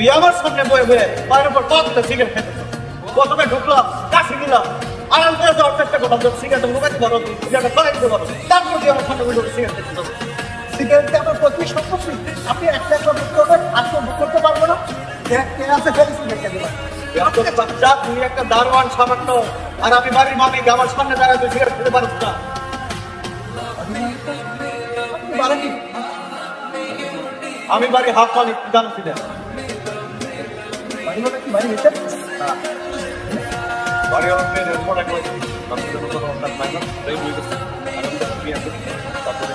তুই আমার সামনে বয়ে বয়ে পায়ের উপর পাঁচটা সিগারেট খেতে প্রথমে ঢুকলাম কাশি দিলাম আরাম করে যাওয়ার চেষ্টা করলাম যে সিগারেট লুকাতে পারো সিগারেট পারো তারপর তুই আমার সামনে বসে সিগারেট খেতে পারো সিগারেটে আমার প্রতি সম্পত্তি আপনি এক লাখ টাকা বুক করবেন আর তো বুক করতে পারব না। কে- আছে ফেলে সিগারেট খেতে পারবেন বাচ্চা তুই একটা দারোয়ান সামান্য আর আমি বাড়ির মালিক আমার সামনে দাঁড়ায় তুই সিগারেট খেতে পারিস না। আমি বাড়ি হাফ মালিক জানছি না বাড়ি মানে কি বাড়ি না তাই বুঝে গেছি। আর আমি তাকে বিয়ে করি তারপরে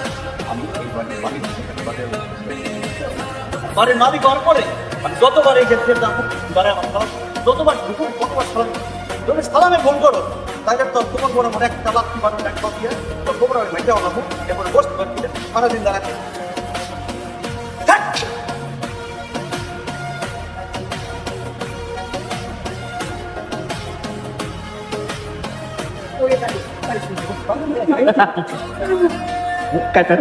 যতবার এই ক্ষেত্রে যাব বারে আমার সালাম। যতবার ঢুকুন ততবার সালাম। যদি সালামে ফোন করো, তাহলে তো তোমার বড় মনে একটা লাখ বারো এক দিয়ে তো তোমরা ওই ভাইটা ওনাবো এরপরে বসতে পারবি সারাদিন দাঁড়াতে। ওই বাড়ি বাড়ি শুনতে পারবেন? কাটা